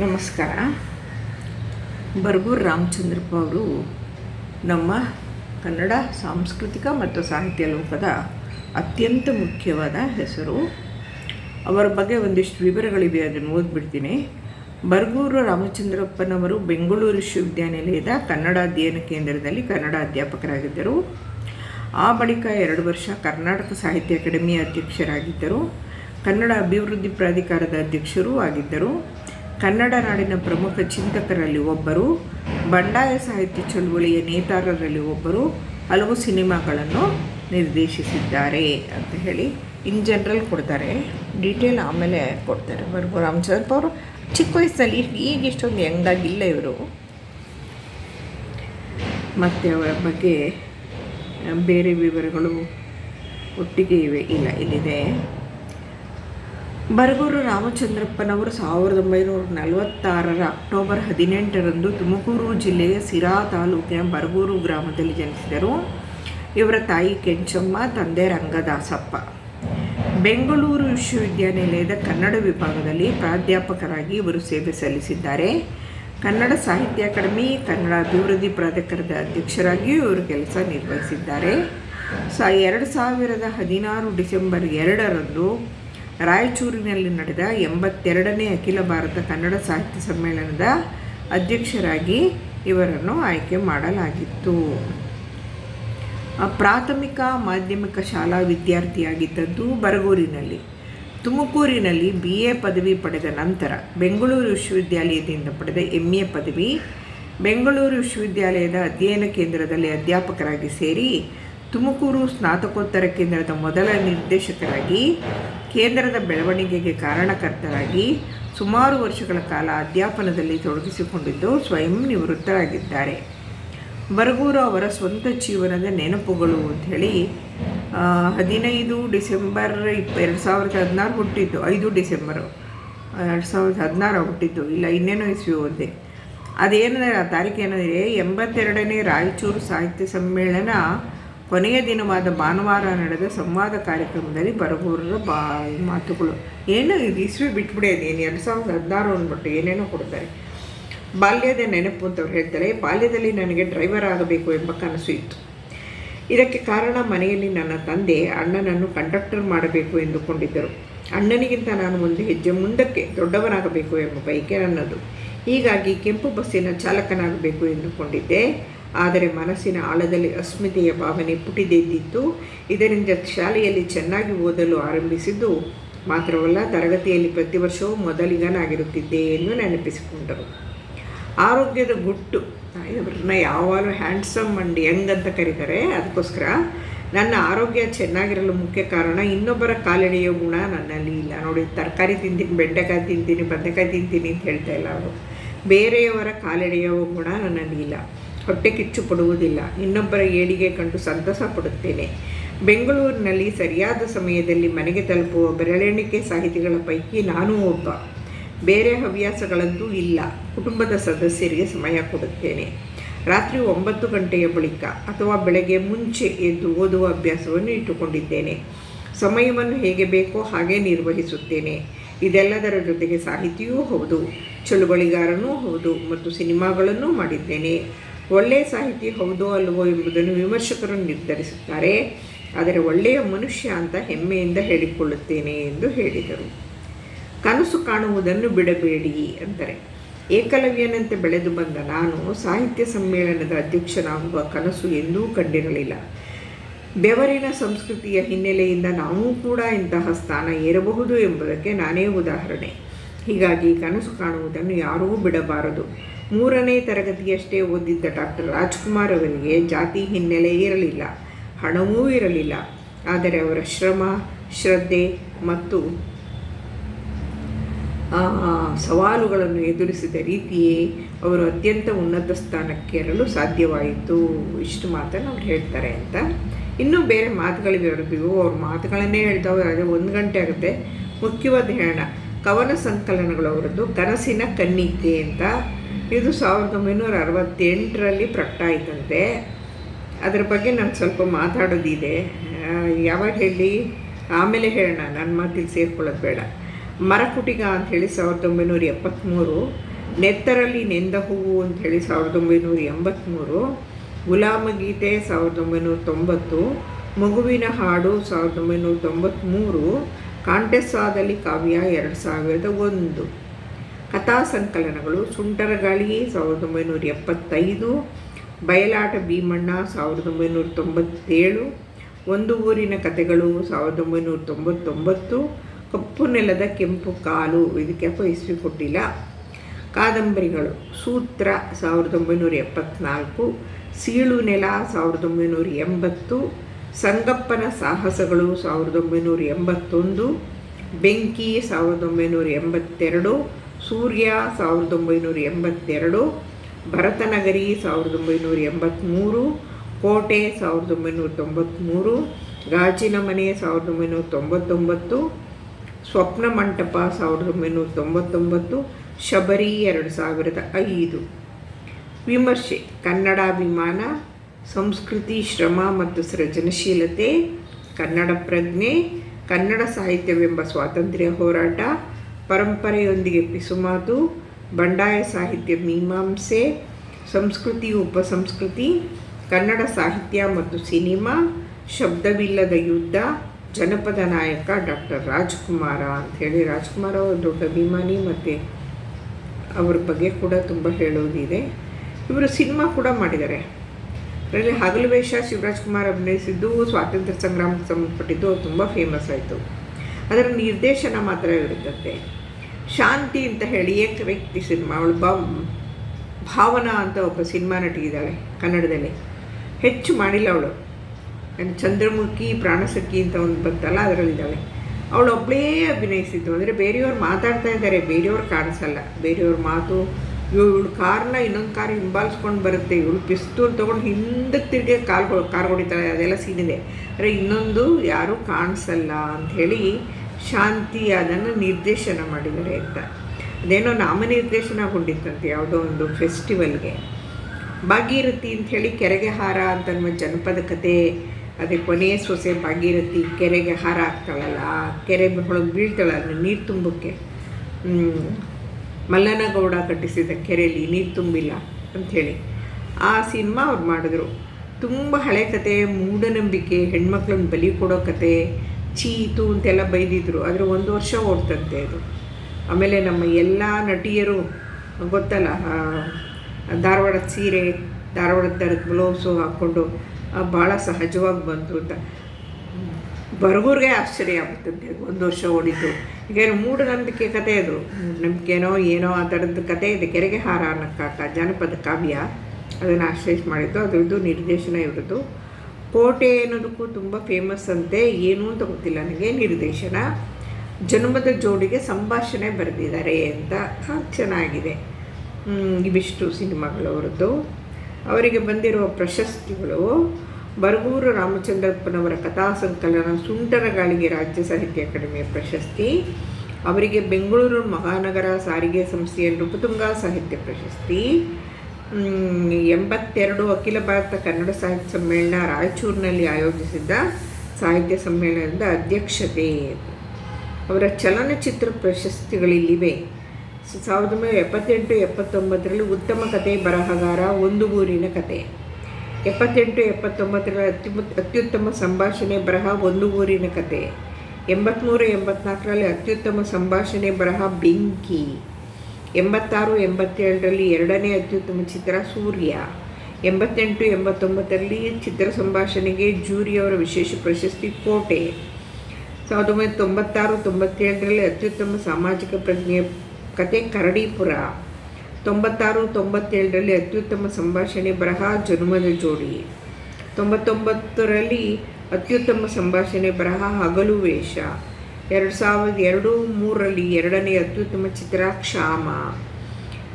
ನಮಸ್ಕಾರ. ಬರ್ಗೂರು ರಾಮಚಂದ್ರಪ್ಪ ಅವರು ನಮ್ಮ ಕನ್ನಡ ಸಾಂಸ್ಕೃತಿಕ ಮತ್ತು ಸಾಹಿತ್ಯ ಲೋಕದ ಅತ್ಯಂತ ಮುಖ್ಯವಾದ ಹೆಸರು. ಅವರ ಬಗ್ಗೆ ಒಂದಿಷ್ಟು ವಿವರಗಳಿವೆ, ಅದನ್ನು ಓದ್ಬಿಡ್ತೀನಿ. ಬರ್ಗೂರು ರಾಮಚಂದ್ರಪ್ಪನವರು ಬೆಂಗಳೂರು ವಿಶ್ವವಿದ್ಯಾನಿಲಯದ ಕನ್ನಡ ಅಧ್ಯಯನ ಕೇಂದ್ರದಲ್ಲಿ ಕನ್ನಡ ಅಧ್ಯಾಪಕರಾಗಿದ್ದರು. ಆ ಬಳಿಕ ಎರಡು ವರ್ಷ ಕರ್ನಾಟಕ ಸಾಹಿತ್ಯ ಅಕಾಡೆಮಿ ಅಧ್ಯಕ್ಷರಾಗಿದ್ದರು. ಕನ್ನಡ ಅಭಿವೃದ್ಧಿ ಪ್ರಾಧಿಕಾರದ ಅಧ್ಯಕ್ಷರೂ ಆಗಿದ್ದರು. ಕನ್ನಡ ನಾಡಿನ ಪ್ರಮುಖ ಚಿಂತಕರಲ್ಲಿ ಒಬ್ಬರು, ಬಂಡಾಯ ಸಾಹಿತ್ಯ ಚಳುವಳಿಯ ನೇತಾರರಲ್ಲಿ ಒಬ್ಬರು, ಹಲವು ಸಿನಿಮಾಗಳನ್ನು ನಿರ್ದೇಶಿಸಿದ್ದಾರೆ ಅಂತ ಹೇಳಿ ಇನ್ ಜನರಲ್ ಕೊಡ್ತಾರೆ. ಡೀಟೇಲ್ ಆಮೇಲೆ ಕೊಡ್ತಾರೆ. ಬರ್ಬೋ ರಾಮಚಂದ್ರಪ್ಪ ಅವರು. ಚಿಕ್ಕ ವಯಸ್ಸಲ್ಲಿ ಈಗ ಇಷ್ಟೊಂದು ಯಂಗಾಗಿಲ್ಲ ಇವರು. ಮತ್ತು ಅವರ ಬಗ್ಗೆ ಬೇರೆ ವಿವರಗಳು ಒಟ್ಟಿಗೆ ಇವೆ ಇಲ್ಲ, ಇಲ್ಲಿದೆ. ಬರಗೂರು ರಾಮಚಂದ್ರಪ್ಪನವರು ಸಾವಿರದ ಒಂಬೈನೂರ ನಲವತ್ತಾರರ ಅಕ್ಟೋಬರ್ ಹದಿನೆಂಟರಂದು ತುಮಕೂರು ಜಿಲ್ಲೆಯ ಸಿರಾ ತಾಲೂಕಿನ ಬರಗೂರು ಗ್ರಾಮದಲ್ಲಿ ಜನಿಸಿದರು. ಇವರ ತಾಯಿ ಕೆಂಚಮ್ಮ, ತಂದೆ ರಂಗದಾಸಪ್ಪ. ಬೆಂಗಳೂರು ವಿಶ್ವವಿದ್ಯಾನಿಲಯದ ಕನ್ನಡ ವಿಭಾಗದಲ್ಲಿ ಪ್ರಾಧ್ಯಾಪಕರಾಗಿ ಇವರು ಸೇವೆ ಸಲ್ಲಿಸಿದ್ದಾರೆ. ಕನ್ನಡ ಸಾಹಿತ್ಯ ಅಕಾಡೆಮಿ, ಕನ್ನಡ ಅಭಿವೃದ್ಧಿ ಪ್ರಾಧಿಕಾರದ ಅಧ್ಯಕ್ಷರಾಗಿಯೂ ಇವರು ಕೆಲಸ ನಿರ್ವಹಿಸಿದ್ದಾರೆ. ಸ, ಎರಡು ಸಾವಿರದ ಹದಿನಾರು ಡಿಸೆಂಬರ್ ಎರಡರಂದು ರಾಯಚೂರಿನಲ್ಲಿ ನಡೆದ ಎಂಬತ್ತೆರಡನೇ ಅಖಿಲ ಭಾರತ ಕನ್ನಡ ಸಾಹಿತ್ಯ ಸಮ್ಮೇಳನದ ಅಧ್ಯಕ್ಷರಾಗಿ ಇವರನ್ನು ಆಯ್ಕೆ ಮಾಡಲಾಗಿತ್ತು. ಪ್ರಾಥಮಿಕ ಮಾಧ್ಯಮಿಕ ಶಾಲಾ ವಿದ್ಯಾರ್ಥಿಯಾಗಿದ್ದದ್ದು ಬರಗೂರಿನಲ್ಲಿ. ತುಮಕೂರಿನಲ್ಲಿ ಬಿ ಎ ಪದವಿ ಪಡೆದ ನಂತರ ಬೆಂಗಳೂರು ವಿಶ್ವವಿದ್ಯಾಲಯದಿಂದ ಪಡೆದ ಎಂ ಎ ಪದವಿ, ಬೆಂಗಳೂರು ವಿಶ್ವವಿದ್ಯಾಲಯದ ಅಧ್ಯಯನ ಕೇಂದ್ರದಲ್ಲಿ ಅಧ್ಯಾಪಕರಾಗಿ ಸೇರಿ ತುಮಕೂರು ಸ್ನಾತಕೋತ್ತರ ಕೇಂದ್ರದ ಮೊದಲ ನಿರ್ದೇಶಕರಾಗಿ, ಕೇಂದ್ರದ ಬೆಳವಣಿಗೆಗೆ ಕಾರಣಕರ್ತರಾಗಿ, ಸುಮಾರು ವರ್ಷಗಳ ಕಾಲ ಅಧ್ಯಾಪನದಲ್ಲಿ ತೊಡಗಿಸಿಕೊಂಡಿದ್ದು ಸ್ವಯಂ ನಿವೃತ್ತರಾಗಿದ್ದಾರೆ. ಬರಗೂರು ಅವರ ಸ್ವಂತ ಜೀವನದ ನೆನಪುಗಳು ಅಂಥೇಳಿ ಹದಿನೈದು ಡಿಸೆಂಬರ್ ಇಪ್ಪ, ಎರಡು ಸಾವಿರದ ಹದಿನಾರು ಹುಟ್ಟಿದ್ದು, ಐದು ಡಿಸೆಂಬರು ಎರಡು ಸಾವಿರದ ಹದಿನಾರು ಹುಟ್ಟಿದ್ದು, ಇಲ್ಲ ಇನ್ನೇನೋ ಇಸ್ವಿ ಓದಿದೆ ಅದೇನಂದರೆ, ಆ ತಾರೀಕು ಏನಂದರೆ ಎಂಬತ್ತೆರಡನೇ ರಾಯಚೂರು ಸಾಹಿತ್ಯ ಸಮ್ಮೇಳನ ಕೊನೆಯ ದಿನವಾದ ಭಾನುವಾರ ನಡೆದ ಸಂವಾದ ಕಾರ್ಯಕ್ರಮದಲ್ಲಿ ಬರಗೂರರ ಬಾ, ಮಾತುಗಳು. ಏನು ಇದು ಇಸ್ವಿ ಅದೇನು ಎರಡು ಸಾವಿರದ ಹದಿನಾರು ಅಂದ್ಬಿಟ್ಟು ಏನೇನೋ ಕೊಡ್ತಾರೆ. ಬಾಲ್ಯದ ನೆನಪು ಅಂತ ಅವ್ರು ಹೇಳ್ತಾರೆ, ಬಾಲ್ಯದಲ್ಲಿ ನನಗೆ ಡ್ರೈವರ್ ಆಗಬೇಕು ಎಂಬ ಕನಸು ಇತ್ತು. ಇದಕ್ಕೆ ಕಾರಣ ಮನೆಯಲ್ಲಿ ನನ್ನ ತಂದೆ ಅಣ್ಣನನ್ನು ಕಂಡಕ್ಟರ್ ಮಾಡಬೇಕು ಎಂದುಕೊಂಡಿದ್ದರು. ಅಣ್ಣನಿಗಿಂತ ನಾನು ಒಂದು ಹೆಜ್ಜೆ ಮುಂದಕ್ಕೆ ದೊಡ್ಡವನಾಗಬೇಕು ಎಂಬ ಬಯಕೆ ನನ್ನದು. ಹೀಗಾಗಿ ಕೆಂಪು ಬಸ್ಸಿನ ಚಾಲಕನಾಗಬೇಕು ಎಂದುಕೊಂಡಿದ್ದೆ. ಆದರೆ ಮನಸ್ಸಿನ ಆಳದಲ್ಲಿ ಅಸ್ಮಿತೆಯ ಭಾವನೆ ಪುಟಿದೆದ್ದಿತ್ತು. ಇದರಿಂದ ಶಾಲೆಯಲ್ಲಿ ಚೆನ್ನಾಗಿ ಓದಲು ಆರಂಭಿಸಿದ್ದು ಮಾತ್ರವಲ್ಲ, ತರಗತಿಯಲ್ಲಿ ಪ್ರತಿ ವರ್ಷವೂ ಮೊದಲಿಗನಾಗಿರುತ್ತಿದ್ದೆ ಎಂದು ನೆನಪಿಸಿಕೊಂಡರು. ಆರೋಗ್ಯದ ಗುಟ್ಟು. ಇವ್ರನ್ನ ಯಾವಾಗಲೂ ಹ್ಯಾಂಡ್ಸಮ್ ಅಂಡ್ ಯಂಗ್ ಅಂತ ಕರೀತಾರೆ. ಅದಕ್ಕೋಸ್ಕರ ನನ್ನ ಆರೋಗ್ಯ ಚೆನ್ನಾಗಿರಲು ಮುಖ್ಯ ಕಾರಣ ಇನ್ನೊಬ್ಬರ ಕಾಲೆಳೆಯೋ ಗುಣ ನನ್ನಲ್ಲಿ ಇಲ್ಲ. ನೋಡಿ, ತರಕಾರಿ ತಿಂತೀನಿ, ಬೆಂಡೆಕಾಯಿ ತಿಂತೀನಿ, ಬದನೆಕಾಯಿ ತಿಂತೀನಿ ಅಂತ ಹೇಳ್ತಾ ಇಲ್ಲ ಅವರು. ಬೇರೆಯವರ ಕಾಲೆಳೆಯುವ ಗುಣ ನನ್ನಲ್ಲಿ ಇಲ್ಲ. ಹೊಟ್ಟೆ ಕಿಚ್ಚು ಪಡುವುದಿಲ್ಲ. ಇನ್ನೊಬ್ಬರ ಏಳಿಗೆ ಕಂಡು ಸಂತಸ ಪಡುತ್ತೇನೆ. ಬೆಂಗಳೂರಿನಲ್ಲಿ ಸರಿಯಾದ ಸಮಯದಲ್ಲಿ ಮನೆಗೆ ತಲುಪುವ ಬೆರಳೆಣಿಕೆ ಸಾಹಿತಿಗಳ ಪೈಕಿ ನಾನೂ ಒಬ್ಬ. ಬೇರೆ ಹವ್ಯಾಸಗಳಂತೂ ಇಲ್ಲ. ಕುಟುಂಬದ ಸದಸ್ಯರಿಗೆ ಸಮಯ ಕೊಡುತ್ತೇನೆ. ರಾತ್ರಿ ಒಂಬತ್ತು ಗಂಟೆಯ ಬಳಿಕ ಅಥವಾ ಬೆಳಗ್ಗೆ ಮುಂಚೆ ಎದ್ದು ಓದುವ ಅಭ್ಯಾಸವನ್ನು ಇಟ್ಟುಕೊಂಡಿದ್ದೇನೆ. ಸಮಯವನ್ನು ಹೇಗೆ ಬೇಕೋ ಹಾಗೆ ನಿರ್ವಹಿಸುತ್ತೇನೆ. ಇದೆಲ್ಲದರ ಜೊತೆಗೆ ಸಾಹಿತಿಯೂ ಹೌದು, ಚಳುವಳಿಗಾರನೂ ಹೌದು ಮತ್ತು ಸಿನಿಮಾಗಳನ್ನೂ ಮಾಡಿದ್ದೇನೆ. ಒಳ್ಳೆಯ ಸಾಹಿತಿ ಹೌದೋ ಅಲ್ಲವೋ ಎಂಬುದನ್ನು ವಿಮರ್ಶಕರು ನಿರ್ಧರಿಸುತ್ತಾರೆ. ಆದರೆ ಒಳ್ಳೆಯ ಮನುಷ್ಯ ಅಂತ ಹೆಮ್ಮೆಯಿಂದ ಹೇಳಿಕೊಳ್ಳುತ್ತೇನೆ ಎಂದು ಹೇಳಿದರು. ಕನಸು ಕಾಣುವುದನ್ನು ಬಿಡಬೇಡಿ ಅಂತಾರೆ ಏಕಲವ್ಯನಂತೆ ಬೆಳೆದು ಬಂದ ನಾನು ಸಾಹಿತ್ಯ ಸಮ್ಮೇಳನದ ಅಧ್ಯಕ್ಷನಾಗುವ ಕನಸು ಎಂದೂ ಕಂಡಿರಲಿಲ್ಲ. ಬೆವರಿನ ಸಂಸ್ಕೃತಿಯ ಹಿನ್ನೆಲೆಯಿಂದ ನಾವೂ ಕೂಡ ಇಂತಹ ಸ್ಥಾನ ಏರಬಹುದು ಎಂಬುದಕ್ಕೆ ನಾನೇ ಉದಾಹರಣೆ. ಹೀಗಾಗಿ ಕನಸು ಕಾಣುವುದನ್ನು ಯಾರೂ ಬಿಡಬಾರದು. ಮೂರನೇ ತರಗತಿಯಷ್ಟೇ ಓದಿದ್ದ ಡಾಕ್ಟರ್ ರಾಜ್ಕುಮಾರ್ ಅವರಿಗೆ ಜಾತಿ ಹಿನ್ನೆಲೆ ಇರಲಿಲ್ಲ, ಹಣವೂ ಇರಲಿಲ್ಲ, ಆದರೆ ಅವರ ಶ್ರಮ, ಶ್ರದ್ಧೆ ಮತ್ತು ಸವಾಲುಗಳನ್ನು ಎದುರಿಸಿದ ರೀತಿಯೇ ಅವರು ಅತ್ಯಂತ ಉನ್ನತ ಸ್ಥಾನಕ್ಕೇರಲು ಸಾಧ್ಯವಾಯಿತು. ಇಷ್ಟು ಮಾತನ್ನು ಅವ್ರು ಹೇಳ್ತಾರೆ ಅಂತ. ಇನ್ನೂ ಬೇರೆ ಮಾತುಗಳಿವೆ ಅವ್ರದ್ದು ಅವ್ರ ಮಾತುಗಳನ್ನೇ ಹೇಳ್ತಾವೆ ಆದರೆ ಒಂದು ಗಂಟೆ ಆಗುತ್ತೆ. ಮುಖ್ಯವಾದ ಹೇಳೋಣ, ಕವನ ಸಂಕಲನಗಳು ಅವರದ್ದು, ಕನಸಿನ ಕಣ್ಣಿದ್ದೆ ಅಂತ ಇದು ಸಾವಿರದ ಒಂಬೈನೂರ ಅರವತ್ತೆಂಟರಲ್ಲಿ ಪ್ರಕಟ ಆಯ್ತಂತೆ ಅದರ ಬಗ್ಗೆ ನಾನು ಸ್ವಲ್ಪ ಮಾತಾಡೋದಿದೆ. ಯಾವಾಗ ಹೇಳಿ? ಆಮೇಲೆ ಹೇಳೋಣ. ನನ್ನ ಮಾತಿಗೆ ಸೇರ್ಕೊಳ್ಳೋದು ಬೇಡ. ಮರಕುಟಿಗ ಅಂಥೇಳಿ ಸಾವಿರದ ಒಂಬೈನೂರ ಎಪ್ಪತ್ತ್ಮೂರು ನೆತ್ತರಲ್ಲಿ ನೆಂದ ಹೂವು ಅಂಥೇಳಿ ಸಾವಿರದ ಒಂಬೈನೂರ ಎಂಬತ್ತ್ಮೂರು ಗುಲಾಮಗೀತೆ ಸಾವಿರದ ಒಂಬೈನೂರ ತೊಂಬತ್ತು, ಮಗುವಿನ ಹಾಡು ಸಾವಿರದ ಒಂಬೈನೂರ ತೊಂಬತ್ತ್ಮೂರು ಕಾಂಟೆಸ್ಸಾದಲ್ಲಿ ಕಾವ್ಯ ಎರಡು ಸಾವಿರದ ಒಂದು. ಕಥಾ ಸಂಕಲನಗಳು ಸುಂಟರ ಗಾಳಿ ಸಾವಿರದ ಒಂಬೈನೂರ ಎಪ್ಪತ್ತೈದು, ಬಯಲಾಟ ಭೀಮಣ್ಣ ಸಾವಿರದ ಒಂಬೈನೂರ ತೊಂಬತ್ತೇಳು, ಒಂದು ಊರಿನ ಕಥೆಗಳು ಸಾವಿರದ ಒಂಬೈನೂರ ತೊಂಬತ್ತೊಂಬತ್ತು, ಕಪ್ಪು ನೆಲದ ಕೆಂಪು ಕಾಲು. ಇದಕ್ಕೆ ಇಸ್ವಿ ಕೊಟ್ಟಿಲ್ಲ. ಕಾದಂಬರಿಗಳು, ಸೂತ್ರ ಸಾವಿರದ ಒಂಬೈನೂರ ಎಪ್ಪತ್ನಾಲ್ಕು, ಸೀಳು ನೆಲ ಸಾವಿರದ ಒಂಬೈನೂರ ಎಂಬತ್ತು, ಸಂಗಪ್ಪನ ಸಾಹಸಗಳು ಸಾವಿರದ ಒಂಬೈನೂರ ಎಂಬತ್ತೊಂದು, ಬೆಂಕಿ ಸಾವಿರದ ಒಂಬೈನೂರ ಎಂಬತ್ತೆರಡು ಸೂರ್ಯ ಸಾವಿರದ ಒಂಬೈನೂರ ಎಂಬತ್ತೆರಡು, ಭರತನಗರಿ ಸಾವಿರದ ಒಂಬೈನೂರ ಎಂಬತ್ತ್ಮೂರು ಕೋಟೆ ಸಾವಿರದ ಒಂಬೈನೂರ ತೊಂಬತ್ತ್ಮೂರು ಗಾಜಿನ ಮನೆ ಸಾವಿರದ ಒಂಬೈನೂರ ತೊಂಬತ್ತೊಂಬತ್ತು ಸ್ವಪ್ನ ಮಂಟಪ ಸಾವಿರದ ಒಂಬೈನೂರ ತೊಂಬತ್ತೊಂಬತ್ತು, ಶಬರಿ ಎರಡು ಸಾವಿರದ ಐದು. ವಿಮರ್ಶೆ ಕನ್ನಡಾಭಿಮಾನ ಸಂಸ್ಕೃತಿ, ಶ್ರಮ ಮತ್ತು ಸೃಜನಶೀಲತೆ, ಕನ್ನಡ ಪ್ರಜ್ಞೆ, ಕನ್ನಡ ಸಾಹಿತ್ಯವೆಂಬ ಸ್ವಾತಂತ್ರ್ಯ ಹೋರಾಟ ಪರಂಪರೆಯೊಂದಿಗೆ ಪಿಸುಮಾತು ಬಂಡಾಯ ಸಾಹಿತ್ಯ ಮೀಮಾಂಸೆ, ಸಂಸ್ಕೃತಿ, ಉಪಸಂಸ್ಕೃತಿ, ಕನ್ನಡ ಸಾಹಿತ್ಯ ಮತ್ತು ಸಿನಿಮಾ, ಶಬ್ದವಿಲ್ಲದ ಯುದ್ಧ, ಜನಪದ ನಾಯಕ ಡಾಕ್ಟರ್ ರಾಜ್ಕುಮಾರ ಅಂಥೇಳಿ. ರಾಜ್ಕುಮಾರ್ ಅವರು ದೊಡ್ಡ ಅಭಿಮಾನಿ ಮತ್ತು ಅವ್ರ ಬಗ್ಗೆ ಕೂಡ ತುಂಬ ಹೇಳೋದಿದೆ. ಇವರು ಸಿನಿಮಾ ಕೂಡ ಮಾಡಿದ್ದಾರೆ. ಅದರಲ್ಲಿ ಹಗಲು ವೇಷ ಶಿವರಾಜ್ ಕುಮಾರ್ ಅಭಿನಯಿಸಿದ್ದು, ಸ್ವಾತಂತ್ರ್ಯ ಸಂಗ್ರಾಮಕ್ಕೆ ಸಂಬಂಧಪಟ್ಟಿದ್ದು ತುಂಬ ಫೇಮಸ್ ಆಯಿತು. ಅದರ ನಿರ್ದೇಶನ ಮಾತ್ರ ಇರುತ್ತಂತೆ. ಶಾಂತಿ ಅಂತ ಹೇಳಿ ಏಕ ವ್ಯಕ್ತಿ ಸಿನಿಮಾ, ಅವಳು ಬಾ, ಭಾವನಾ ಅಂತ ಒಬ್ಬ ಸಿನಿಮಾ ನಟಿ ಇದ್ದಾಳೆ ಕನ್ನಡದಲ್ಲಿ. ಹೆಚ್ಚು ಮಾಡಿಲ್ಲ ಅವಳು. ಚಂದ್ರಮುಖಿ, ಪ್ರಾಣಸಖಿ ಅಂತ ಒಂದು ಬಂತಲ್ಲ, ಅದರಲ್ಲಿದ್ದಾಳೆ. ಅವಳು ಒಬ್ಬಳೇ ಅಭಿನಯಿಸಿದ್ದು. ಅಂದರೆ ಬೇರೆಯವ್ರು ಮಾತಾಡ್ತಾ ಇದ್ದಾರೆ, ಬೇರೆಯವ್ರು ಕಾಣಿಸಲ್ಲ. ಬೇರೆಯವ್ರ ಮಾತು, ಇವಳು ಕಾರ್ನ ಇನ್ನೊಂದು ಕಾರ್ ಹಿಂಬಾಲಿಸ್ಕೊಂಡು ಬರುತ್ತೆ. ಇವಳು ಪಿಸ್ತೂಲ್ ತೊಗೊಂಡು ಹಿಂದಕ್ಕೆ ತಿರುಗಿ ಕಾಲು ಕಾರ್ ಹೊಡಿತಾಳೆ. ಅದೆಲ್ಲ ಸೀನಿದೆ ಅಂದರೆ ಇನ್ನೊಂದು ಯಾರೂ ಕಾಣಿಸಲ್ಲ ಅಂಥೇಳಿ ಶಾಂತಿ ಅದನ್ನು ನಿರ್ದೇಶನ ಮಾಡಿದ್ದಾರೆ ಅಂತ. ಅದೇನೋ ನಾಮನಿರ್ದೇಶನಗೊಂಡಿತ್ತಂತೆ ಯಾವುದೋ ಒಂದು ಫೆಸ್ಟಿವಲ್ಗೆ. ಭಾಗೀರಥಿ ಅಂಥೇಳಿ ಕೆರೆಗೆ ಹಾರ ಅಂತ ಜನಪದ ಕತೆ, ಅದೇ ಕೊನೆಯ ಸೊಸೆ ಭಾಗೀರಥಿ ಕೆರೆಗೆ ಹಾರ ಹಾಕ್ತಾಳಲ್ಲ, ಆ ಕೆರೆ ಒಳಗೆ ಬೀಳ್ತಾಳಲ್ಲ ನೀರು ತುಂಬಕ್ಕೆ. ಮಲ್ಲನಗೌಡ ಕಟ್ಟಿಸಿದ ಕೆರೆಯಲ್ಲಿ ನೀರು ತುಂಬಿಲ್ಲ ಅಂಥೇಳಿ ಆ ಸಿನಿಮಾ ಅವ್ರು ಮಾಡಿದ್ರು. ತುಂಬ ಹಳೆ ಕತೆ, ಮೂಢನಂಬಿಕೆ ಹೆಣ್ಮಕ್ಳನ್ನ ಬಲಿ ಕೊಡೋ ಕತೆ ಚೀತು ಅಂತೆಲ್ಲ ಬೈದಿದ್ರು. ಆದರೆ ಒಂದು ವರ್ಷ ಓಡ್ತಂತೆ ಅದು. ಆಮೇಲೆ ನಮ್ಮ ಎಲ್ಲ ನಟಿಯರು, ಗೊತ್ತಲ್ಲ ಧಾರವಾಡದ ಸೀರೆ, ಧಾರವಾಡದ ಥರದ ಗ್ಲೌಸು ಹಾಕ್ಕೊಂಡು ಭಾಳ ಸಹಜವಾಗಿ ಬಂತು ಅಂತ. ಬರಗೂರಿಗೆ ಆಶ್ಚರ್ಯ ಆಗುತ್ತಂತೆ ಒಂದು ವರ್ಷ ಓಡಿದ್ದು. ಈಗೇನು ಮೂಢನಂಬಿಕೆ ಕತೆ ಅದು. ಮೂಢನಂಬಿಕೆನೋ ಏನೋ ಆ ಥರದ್ದು ಕತೆ ಇದೆ. ಕೆರೆಗೆ ಹಾರ ಅನ್ನೋ ಜಾನಪದ ಕಾವ್ಯ, ಅದನ್ನು ಆಶ್ರಯಿಸಿ ಮಾಡಿದ್ದು, ಅದರದ್ದು ನಿರ್ದೇಶನ ಇರೋದು ಕೋಟೆ ಅನ್ನೋದಕ್ಕೂ ತುಂಬ ಫೇಮಸ್ ಅಂತೆ. ಏನು ಅಂತ ಗೊತ್ತಿಲ್ಲ. ನನಗೆ ನಿರ್ದೇಶನ ಜನ್ಮದ ಜೋಡಿಗೆ ಸಂಭಾಷಣೆ ಬರೆದಿದ್ದಾರೆ ಅಂತ. ಚೆನ್ನಾಗಿದೆ. ಇವಿಷ್ಟು ಸಿನಿಮಾಗಳವರದ್ದು. ಅವರಿಗೆ ಬಂದಿರುವ ಪ್ರಶಸ್ತಿಗಳು ಬರಗೂರು ರಾಮಚಂದ್ರಪ್ಪನವರ ಕಥಾ ಸಂಕಲನ ಸುಂಟರ ಗಾಳಿಗೆ ರಾಜ್ಯ ಸಾಹಿತ್ಯ ಅಕಾಡೆಮಿಯ ಪ್ರಶಸ್ತಿ, ಅವರಿಗೆ ಬೆಂಗಳೂರು ಮಹಾನಗರ ಸಾರಿಗೆ ಸಂಸ್ಥೆಯ ನೃಪತುಂಗ ಸಾಹಿತ್ಯ ಪ್ರಶಸ್ತಿ ಎಂಬತ್ತೆರಡು ಅಖಿಲ ಭಾರತ ಕನ್ನಡ ಸಾಹಿತ್ಯ ಸಮ್ಮೇಳನ ರಾಯಚೂರಿನಲ್ಲಿ ಆಯೋಜಿಸಿದ್ದ ಸಾಹಿತ್ಯ ಸಮ್ಮೇಳನದ ಅಧ್ಯಕ್ಷತೆ ಅವರ ಚಲನಚಿತ್ರ ಪ್ರಶಸ್ತಿಗಳಿಲ್ಲಿವೆ. ಸಾವಿರದ ಒಂಬೈನೂರ ಎಪ್ಪತ್ತೆಂಟು, ಎಪ್ಪತ್ತೊಂಬತ್ತರಲ್ಲಿ ಉತ್ತಮ ಕತೆ, ಬರಹಗಾರ, ಒಂದು ಊರಿನ ಕತೆ. ಎಪ್ಪತ್ತೆಂಟು, ಎಪ್ಪತ್ತೊಂಬತ್ತರಲ್ಲಿ ಅತ್ಯುಮ, ಅತ್ಯುತ್ತಮ ಸಂಭಾಷಣೆ, ಬರಹ, ಒಂದು ಊರಿನ ಕತೆ. ಎಂಬತ್ತ್ಮೂರು ಎಂಬತ್ನಾಲ್ಕರಲ್ಲಿ ಅತ್ಯುತ್ತಮ ಸಂಭಾಷಣೆ, ಬರಹ, ಬೆಂಕಿ. ಎಂಬತ್ತಾರು, ಎಂಬತ್ತೇಳರಲ್ಲಿ ಎರಡನೇ ಅತ್ಯುತ್ತಮ ಚಿತ್ರ ಸೂರ್ಯ. ಎಂಬತ್ತೆಂಟು, ಎಂಬತ್ತೊಂಬತ್ತರಲ್ಲಿ ಚಿತ್ರ ಸಂಭಾಷಣೆಗೆ ಜೂರಿಯವರ ವಿಶೇಷ ಪ್ರಶಸ್ತಿ ಕೋಟೆ. ಸಾವಿರದ ಒಂಬೈನೂರ ತೊಂಬತ್ತಾರು, ತೊಂಬತ್ತೇಳರಲ್ಲಿ ಅತ್ಯುತ್ತಮ ಸಾಮಾಜಿಕ ಪ್ರಜ್ಞೆ ಕತೆ ಕರಡಿಪುರ. ತೊಂಬತ್ತಾರು, ತೊಂಬತ್ತೇಳರಲ್ಲಿ ಅತ್ಯುತ್ತಮ ಸಂಭಾಷಣೆ ಬರಹ ಜನುಮದ ಜೋಡಿ. ತೊಂಬತ್ತೊಂಬತ್ತರಲ್ಲಿ ಅತ್ಯುತ್ತಮ ಸಂಭಾಷಣೆ ಬರಹ ಹಗಲು ವೇಷ. ಎರಡು ಸಾವಿರದ ಎರಡು ಮೂರರಲ್ಲಿ ಎರಡನೇ ಅತ್ಯುತ್ತಮ ಚಿತ್ರ ಕ್ಷಾಮ.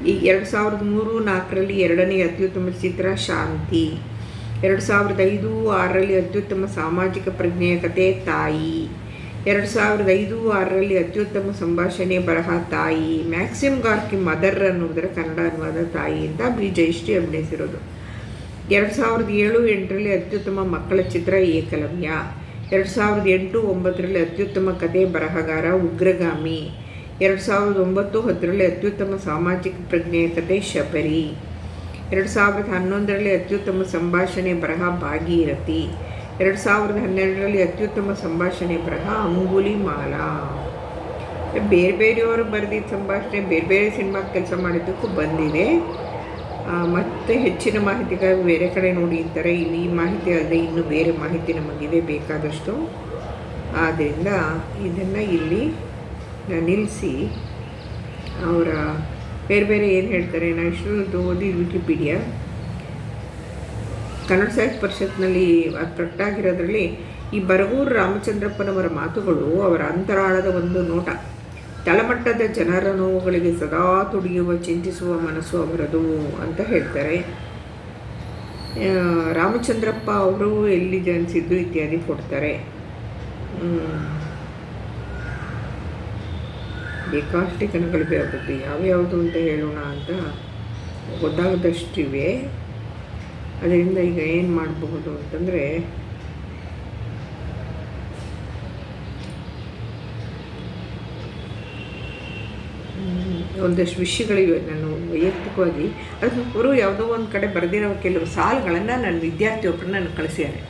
ಈ ಎರಡು ಸಾವಿರದ ಮೂರು ನಾಲ್ಕರಲ್ಲಿ ಎರಡನೇ ಅತ್ಯುತ್ತಮ ಚಿತ್ರ ಶಾಂತಿ. ಎರಡು ಸಾವಿರದ ಐದು ಆರರಲ್ಲಿ ಅತ್ಯುತ್ತಮ ಸಾಮಾಜಿಕ ಪ್ರಜ್ಞೆಯ ಕತೆ ತಾಯಿ. ಎರಡು ಸಾವಿರದ ಐದು ಆರರಲ್ಲಿ ಅತ್ಯುತ್ತಮ ಸಂಭಾಷಣೆ ಬರಹ ತಾಯಿ. ಮ್ಯಾಕ್ಸಿಮ್ ಗಾರ್ಕಿ ಮದರ್ ಅನ್ನುವುದರ ಕನ್ನಡ ಅನುವಾದ ತಾಯಿ ಅಂತ ಬಿ ಜಯಶ್ರೀ ಅಭಿನಯಿಸಿರೋದು. ಎರಡು ಸಾವಿರದ ಏಳು ಎಂಟರಲ್ಲಿ ಅತ್ಯುತ್ತಮ ಮಕ್ಕಳ ಚಿತ್ರ ಏಕಲವ್ಯ. ಎರಡು ಸಾವಿರದ ಎಂಟು ಒಂಬತ್ತರಲ್ಲಿ ಅತ್ಯುತ್ತಮ ಕತೆ ಬರಹಗಾರ, ಉಗ್ರಗಾಮಿ. ಎರಡು ಸಾವಿರದ ಒಂಬತ್ತು ಹತ್ತರಲ್ಲಿ ಅತ್ಯುತ್ತಮ ಸಾಮಾಜಿಕ ಪ್ರಜ್ಞೆಯ ಕತೆ ಶಬರಿ. ಎರಡು ಸಾವಿರದ ಹನ್ನೊಂದರಲ್ಲಿ ಅತ್ಯುತ್ತಮ ಸಂಭಾಷಣೆ ಬರಹ ಭಾಗೀರಥಿ. ಎರಡು ಸಾವಿರದ ಹನ್ನೆರಡರಲ್ಲಿ ಅತ್ಯುತ್ತಮ ಸಂಭಾಷಣೆ ಬರಹ ಅಂಗುಲಿ ಮಾಲಾ. ಬೇರೆ ಬೇರೆಯವರು ಬರೆದಿದ್ದ ಸಂಭಾಷಣೆ, ಬೇರೆ ಬೇರೆ ಸಿನಿಮಾಗೆ ಕೆಲಸ ಮಾಡಿದ್ದಕ್ಕೂ ಬಂದಿದೆ. ಮತ್ತೆ ಹೆಚ್ಚಿನ ಮಾಹಿತಿಗಾಗಿ ಬೇರೆ ಕಡೆ ನೋಡಿ ಅಂತಾರೆ ಇಲ್ಲಿ ಈ ಮಾಹಿತಿ ಅಲ್ಲದೆ ಇನ್ನೂ ಬೇರೆ ಮಾಹಿತಿ ನಮಗಿದೆ ಬೇಕಾದಷ್ಟು. ಆದ್ದರಿಂದ ಇದನ್ನು ಇಲ್ಲಿ ನಿಲ್ಲಿಸಿ ಅವರ ಬೇರೆ ಬೇರೆ ಏನು ಹೇಳ್ತಾರೆ ನಾನು ಇಷ್ಟು ಓದಿ ವಿಕಿಪೀಡಿಯಾ ಕನ್ನಡ ಸಾಹಿತ್ಯ ಪರಿಷತ್ನಲ್ಲಿ ಅದು ಪ್ರಕಟಾಗಿರೋದ್ರಲ್ಲಿ ಈ ಬರಗೂರು ರಾಮಚಂದ್ರಪ್ಪನವರ ಮಾತುಗಳು ಅವರ ಅಂತರಾಳದ ಒಂದು ನೋಟ. ತಳಮಟ್ಟದ ಜನರ ನೋವುಗಳಿಗೆ ಸದಾ ತುಡಿಯುವ, ಚಿಂತಿಸುವ ಮನಸ್ಸು ಅವರದು ಅಂತ ಹೇಳ್ತಾರೆ. ರಾಮಚಂದ್ರಪ್ಪ ಅವರು ಎಲ್ಲಿ ಜನಿಸಿದ್ದು ಇತ್ಯಾದಿ ಕೊಡ್ತಾರೆ. ಬೇಕಾಷ್ಟು ಜನಗಳು ಬೇಕಾಗುತ್ತೆ ಯಾವ್ಯಾವುದು ಅಂತ ಹೇಳೋಣ ಅಂತ ಗೊತ್ತಾಗದಷ್ಟಿವೆ. ಅದರಿಂದ ಈಗ ಏನು ಮಾಡಬಹುದು ಅಂತಂದರೆ ಒಂದಷ್ಟು ವಿಷಯಗಳಿವೆ ನಾನು ವೈಯಕ್ತಿಕವಾಗಿ. ಅವರು ಯಾವುದೋ ಒಂದು ಕಡೆ ಬರೆದಿರೋ ಕೆಲವು ಸಾಲುಗಳನ್ನು ನನ್ನ ವಿದ್ಯಾರ್ಥಿ ಒಬ್ಬರು ನನಗೆ ಕಳಿಸಿದ್ದಾರೆ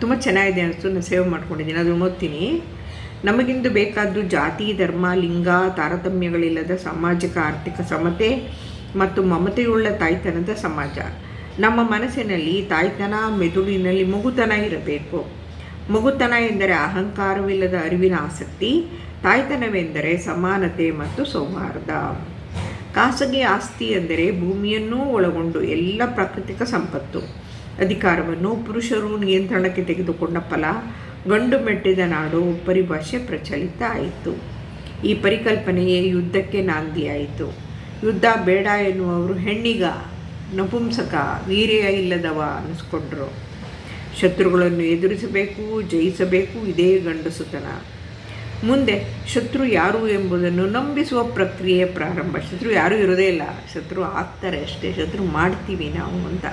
ತುಂಬ ಚೆನ್ನಾಗಿದೆ ಅನಿಸ್ತು. ನಾನು ಸೇವ್ ಮಾಡ್ಕೊಂಡಿದ್ದೀನಿ. ಅದನ್ನು ಓದ್ತೀನಿ. ನಮಗಿಂದು ಬೇಕಾದ್ದು ಜಾತಿ, ಧರ್ಮ, ಲಿಂಗ, ತಾರತಮ್ಯಗಳಿಲ್ಲದ ಸಾಮಾಜಿಕ, ಆರ್ಥಿಕ ಸಮತೆ ಮತ್ತು ಮಮತೆಯುಳ್ಳ ತಾಯ್ತನದ ಸಮಾಜ. ನಮ್ಮ ಮನಸ್ಸಿನಲ್ಲಿ ತಾಯ್ತನ, ಮೆದುಳಿನಲ್ಲಿ ಮಗುತನ ಇರಬೇಕು. ಮಗುತನ ಎಂದರೆ ಅಹಂಕಾರವಿಲ್ಲದ ಅರಿವಿನ ಆಸಕ್ತಿ ತಾಯ್ತನವೆಂದರೆ ಸಮಾನತೆ ಮತ್ತು ಸೌಹಾರ್ದ. ಖಾಸಗಿ ಆಸ್ತಿ ಎಂದರೆ ಭೂಮಿಯನ್ನೂ ಒಳಗೊಂಡು ಎಲ್ಲ ಪ್ರಾಕೃತಿಕ ಸಂಪತ್ತು. ಅಧಿಕಾರವನ್ನು ಪುರುಷರು ನಿಯಂತ್ರಣಕ್ಕೆ ತೆಗೆದುಕೊಂಡ ಫಲ, ಗಂಡು ಮೆಟ್ಟಿದ ನಾಡು ಪರಿಭಾಷೆ ಪ್ರಚಲಿತ ಆಯಿತು. ಈ ಪರಿಕಲ್ಪನೆಯೇ ಯುದ್ಧಕ್ಕೆ ನಾಂದಿಯಾಯಿತು. ಯುದ್ಧ ಬೇಡ ಎನ್ನುವವರು ಹೆಣ್ಣಿಗ, ನಪುಂಸಕ, ವೀರ್ಯ ಇಲ್ಲದವ ಅನ್ನಿಸ್ಕೊಂಡ್ರು ಶತ್ರುಗಳನ್ನು ಎದುರಿಸಬೇಕು, ಜಯಿಸಬೇಕು, ಇದೇ ಗಂಡಸುತನ. ಮುಂದೆ ಶತ್ರು ಯಾರು ಎಂಬುದನ್ನು ನಂಬಿಸುವ ಪ್ರಕ್ರಿಯೆ ಪ್ರಾರಂಭ. ಶತ್ರು ಯಾರೂ ಇರೋದೇ ಇಲ್ಲ. ಶತ್ರು ಆಗ್ತಾರೆ ಅಷ್ಟೇ. ಶತ್ರು ಮಾಡ್ತೀವಿ ನಾವು ಅಂತ.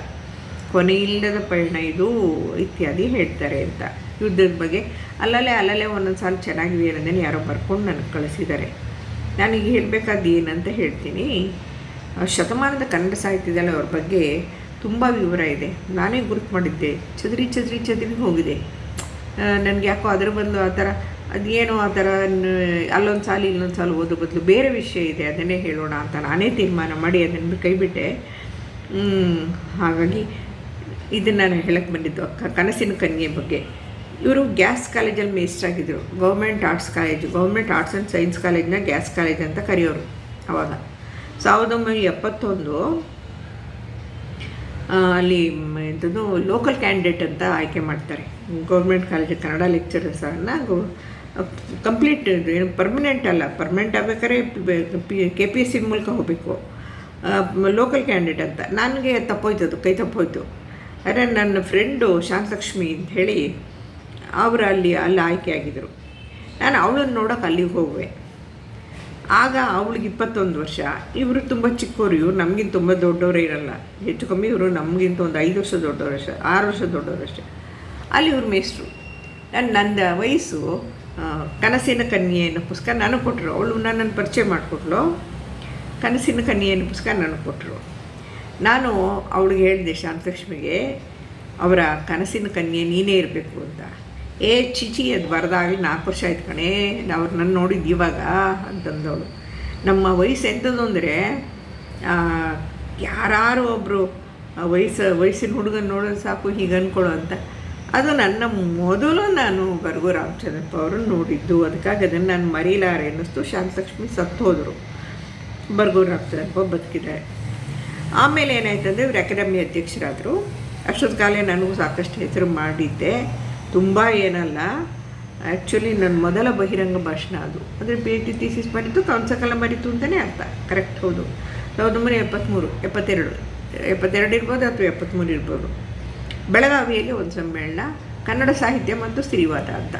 ಕೊನೆಯಿಲ್ಲದ ಪಯಣ ಇದು ಇತ್ಯಾದಿ ಹೇಳ್ತಾರೆ ಅಂತ. ಯುದ್ಧದ ಬಗ್ಗೆ ಅಲ್ಲಲ್ಲೇ ಅಲ್ಲಲ್ಲೇ ಒಂದೊಂದು ಸಾಲ ಚೆನ್ನಾಗಿದೆ ಅನ್ನೋದನ್ನು ಯಾರೋ ಬರ್ಕೊಂಡು ನನಗೆ ಕಳಿಸಿದ್ದಾರೆ. ನನಗೆ ಹೇಳಬೇಕಾದ ಏನಂತ ಹೇಳ್ತೀನಿ. ಶತಮಾನದ ಕನ್ನಡ ಸಾಹಿತ್ಯದಲ್ಲಿ ಅವ್ರ ಬಗ್ಗೆ ತುಂಬ ವಿವರ ಇದೆ. ನಾನೇ ಗುರುತು ಮಾಡಿದ್ದೆ. ಚದರಿ ಚದರಿ ಚದರಿ ಹೋಗಿದೆ. ನನಗೆ ಯಾಕೋ ಅದರ ಬದಲು ಆ ಥರ ಅದೇನೋ ಆ ಥರ ಅಲ್ಲೊಂದು ಸಾಲು ಇಲ್ಲೊಂದು ಸಾಲು ಓದೋ ಬದಲು ಬೇರೆ ವಿಷಯ ಇದೆ, ಅದನ್ನೇ ಹೇಳೋಣ ಅಂತ ನಾನೇ ತೀರ್ಮಾನ ಮಾಡಿ ಅದನ್ನು ಕೈಬಿಟ್ಟೆ. ಹಾಗಾಗಿ ಇದನ್ನು ನಾನು ಹೇಳಕ್ಕೆ ಬಂದಿದ್ದು ಕನಸಿನ ಕನ್ಯೆ ಬಗ್ಗೆ. ಇವರು ಗ್ಯಾಸ್ ಕಾಲೇಜಲ್ಲಿ ಮೇಸ್ಟ್ರಾಗಿದ್ದರು government arts college, government arts and science ಕಾಲೇಜ್ನ gas college ಅಂತ ಕರೆಯೋರು ಅವಾಗ. ಸಾವಿರದ ಒಂಬೈನೂರ ಎಪ್ಪತ್ತೊಂದು ಅಲ್ಲಿ ಎಂಥದ್ದು ಲೋಕಲ್ ಕ್ಯಾಂಡಿಡೇಟ್ ಅಂತ ಆಯ್ಕೆ ಮಾಡ್ತಾರೆ. ಗೌರ್ಮೆಂಟ್ ಕಾಲೇಜ್ ಕನ್ನಡ ಲೆಕ್ಚರರ್ಸನ್ನು ಕಂಪ್ಲೀಟ್ ಏನು ಪರ್ಮನೆಂಟ್ ಅಲ್ಲ. ಪರ್ಮನೆಂಟ್ ಆಗ್ಬೇಕಾದ್ರೆ ಕೆ ಪಿ ಎಸ್ ಸಿ ಮೂಲಕ ಹೋಗಬೇಕು. ಲೋಕಲ್ ಕ್ಯಾಂಡಿಡೇಟ್ ಅಂತ. ನನಗೆ ತಪ್ಪೋಯ್ತು ಅದು ಕೈ ತಪ್ಪೋಯ್ತು. ಆದರೆ ನನ್ನ ಫ್ರೆಂಡು ಶಾಂತಲಕ್ಷ್ಮಿ ಅಂತ ಹೇಳಿ ಅವರು ಅಲ್ಲಿ ಅಲ್ಲಿ ಆಯ್ಕೆ ಆಗಿದ್ದರು ನಾನು ಅವಳನ್ನು ನೋಡೋಕೆ ಅಲ್ಲಿಗೆ ಹೋಗುವೆ. ಆಗ ಅವಳಿಗೆ ಇಪ್ಪತ್ತೊಂದು ವರ್ಷ. ಇವರು ತುಂಬ ಚಿಕ್ಕವರು ಇವರು ನಮಗಿಂತ ತುಂಬ ದೊಡ್ಡವರೇ ಇರಲ್ಲ. ಹೆಚ್ಚು ಕಮ್ಮಿ ಇವರು ನಮಗಿಂತ ಒಂದು ಐದು ವರ್ಷ ದೊಡ್ಡವರು ಅಷ್ಟೇ ಆರು ವರ್ಷ ದೊಡ್ಡವರು ಅಷ್ಟೇ ಅಲ್ಲಿ ಇವರು ಮೇಷ್ಟ್ರು. ನಾನು ನನ್ನ ವಯಸ್ಸು ಆ, ಕನಸಿನ ಕನ್ಯೆ ಅನ್ನೋ ಪುಸ್ತಕ ನನಗೆ ಕೊಟ್ಟರು ಅವಳು ನನ್ನನ್ನು ಪರಿಚಯ ಮಾಡಿಕೊಟ್ಲು ಕನಸಿನ ಕನ್ಯೆ ಅನ್ನೋ ಪುಸ್ತಕ ನನಗೆ ಕೊಟ್ಟರು ನಾನು ಅವಳಿಗೆ ಹೇಳಿದೆ, ಶಾಂತಲಕ್ಷ್ಮಿಗೆ, ಅವರ ಕನಸಿನ ಕನ್ಯೆ ನೀನೇ ಇರಬೇಕು ಅಂತ. ಏ ಚಿಚಿ, ಅದು ಬರದಾಗಲಿ ನಾಲ್ಕು ವರ್ಷ ಆಯ್ತು ಕಣೇ. ಅವ್ರು ನನ್ನ ನೋಡಿದ್ದು ಇವಾಗ, ಅಂತಂದವಳು. ನಮ್ಮ ವಯಸ್ಸು ಎಂಥದ್ದು ಅಂದರೆ ಯಾರು ಒಬ್ಬರು ವಯಸ್ಸು ವಯಸ್ಸಿನ ಹುಡುಗನ ನೋಡೋದು ಸಾಕು, ಹೀಗೆ ಅಂದ್ಕೊಳ್ಳೋ ಅಂತ. ಅದು ನನ್ನ ಮೊದಲು ನಾನು ಬರ್ಗು ರಾಮಚಂದ್ರಪ್ಪ ಅವರನ್ನು ನೋಡಿದ್ದು. ಅದಕ್ಕಾಗಿ ಅದನ್ನು ನಾನು ಮರೀಲಾರೆ ಅನ್ನಿಸ್ತು. ಶಾಂತಲಕ್ಷ್ಮಿ ಸತ್ತು ಹೋದರು. ಬರ್ಗೂರು ರಾಮಚಂದ್ರಪ್ಪ ಬದುಕಿದ್ದಾರೆ ಆಮೇಲೆ ಏನಾಯ್ತಂದರೆ ಇವರು ಅಕಾಡೆಮಿ ಅಧ್ಯಕ್ಷರಾದರು. ಅಷ್ಟೊತ್ತು ಕಾಲ ನನಗೂ ಸಾಕಷ್ಟು ಹೆಸರು ಮಾಡಿದ್ದೆ. ತುಂಬ ಏನಲ್ಲ. ಆ್ಯಕ್ಚುಲಿ ನನ್ನ ಮೊದಲ ಬಹಿರಂಗ ಭಾಷಣ ಅದು. ಅಂದರೆ ಪಿ ಎಚ್ ಡಿ ಥೀಸಿಸ್ ಮಾಡಿದ್ದು ಕಂಸಕಲ ಮರಿತು ಅಂತಲೇ ಅರ್ಥ. ಕರೆಕ್ಟ್ ಹೌದು. ಸಾವಿರದ ಒಂಬೈನೂರ ಎಪ್ಪತ್ತ್ಮೂರು ಎಪ್ಪತ್ತೆರಡು. ಎಪ್ಪತ್ತೆರಡು ಇರ್ಬೋದು ಅಥವಾ ಎಪ್ಪತ್ತ್ಮೂರು ಇರ್ಬೋದು. ಬೆಳಗಾವಿಯಲ್ಲಿ ಒಂದು ಸಮ್ಮೇಳನ, ಕನ್ನಡ ಸಾಹಿತ್ಯ ಮತ್ತು ಸ್ತ್ರೀವಾದ ಅಂತ.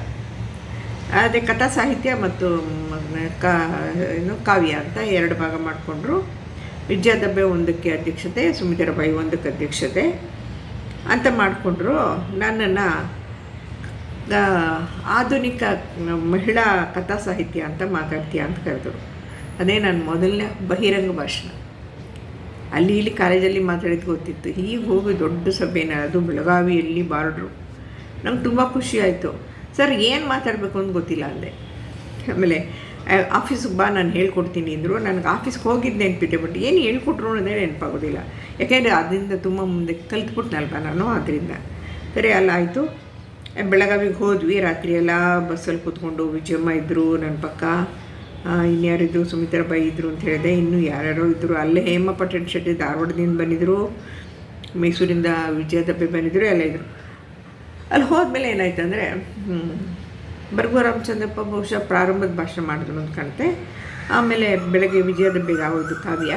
ಅದೇ ಕಥಾ ಸಾಹಿತ್ಯ ಮತ್ತು ಕಾ, ಏನು, ಕಾವ್ಯ ಅಂತ ಎರಡು ಭಾಗ ಮಾಡಿಕೊಂಡ್ರು. ವಿದ್ಯಾದಬ್ಬೆ ಒಂದಕ್ಕೆ ಅಧ್ಯಕ್ಷತೆ, ಸುಮಿತರಬಾಯಿ ಒಂದಕ್ಕೆ ಅಧ್ಯಕ್ಷತೆ ಅಂತ ಮಾಡಿಕೊಂಡ್ರು. ನನ್ನನ್ನು ಆಧುನಿಕ ಮಹಿಳಾ ಕಥಾ ಸಾಹಿತ್ಯ ಅಂತ ಮಾತಾಡ್ತೀಯ ಅಂತ ಕರೆದರು. ಅದೇ ನನ್ನ ಮೊದಲನೇ ಬಹಿರಂಗ ಭಾಷಣ. ಅಲ್ಲಿ ಇಲ್ಲಿ ಕಾಲೇಜಲ್ಲಿ ಮಾತಾಡಿದ್ದು ಗೊತ್ತಿತ್ತು. ಹೀಗೆ ಹೋಗಿ ದೊಡ್ಡ ಸಭೆನ ಅದು ಬೆಳಗಾವಿಯಲ್ಲಿ ಬಾರ್ಡ್ರು. ನಂಗೆ ತುಂಬ ಖುಷಿ ಆಯಿತು. ಸರ್, ಏನು ಮಾತಾಡಬೇಕು ಅಂತ ಗೊತ್ತಿಲ್ಲ ಅಂದೆ. ಆಮೇಲೆ ಆಫೀಸಿಗೆ ಬಾ, ನಾನು ಹೇಳ್ಕೊಡ್ತೀನಿ ಅಂದರು. ನನಗೆ ಆಫೀಸ್ಗೆ ಹೋಗಿದ್ದು ನೆನಪಿದೆ ಬಟ್ ಏನು ಹೇಳ್ಕೊಟ್ರು ಅನ್ನೋದೇ ನೆನಪಾಗೋದಿಲ್ಲ. ಯಾಕೆಂದರೆ ಅದರಿಂದ ತುಂಬ ಮುಂದೆ ಕಲ್ತ್ಬಿಟ್ನಲ್ವ ನಾನು ಅದರಿಂದ. ಸರಿ ಅಲ್ಲ ಆಯಿತು. ಬೆಳಗಾವಿಗೆ ಹೋದ್ವಿ. ರಾತ್ರಿ ಎಲ್ಲ ಬಸ್ಸಲ್ಲಿ ಕೂತ್ಕೊಂಡು ವಿಜಯಮ್ಮ ಇದ್ದರು ನನ್ನ ಪಕ್ಕ. ಇನ್ಯಾರಿದ್ರು ಸುಮಿತ್ರ ಬಾಯಿ ಇದ್ದರು ಅಂತ ಹೇಳಿದೆ. ಇನ್ನೂ ಯಾರ್ಯಾರೋ ಇದ್ದರು ಅಲ್ಲೇ ಹೇಮ ಪಟೇಲ್ ಶೆಟ್ಟಿ ಧಾರವಾಡದಿಂದ ಬಂದಿದ್ದರು ಮೈಸೂರಿಂದ ವಿಜಯ ದಬ್ಬೆ ಬಂದಿದ್ದರು ಎಲ್ಲ ಇದ್ದರು ಅಲ್ಲಿ ಹೋದ್ಮೇಲೆ ಏನಾಯ್ತು ಅಂದರೆ ಬರ್ಗೋ ರಾಮಚಂದ್ರಪ್ಪ ಬಹುಶಃ ಪ್ರಾರಂಭದ ಭಾಷಣ ಮಾಡಿದ್ರು ಅಂತ ಕಾಣುತ್ತೆ. ಆಮೇಲೆ ಬೆಳಗ್ಗೆ ವಿಜಯ ದಬ್ಬೆಗೆ ಆಗೋದು ಕಾವ್ಯ.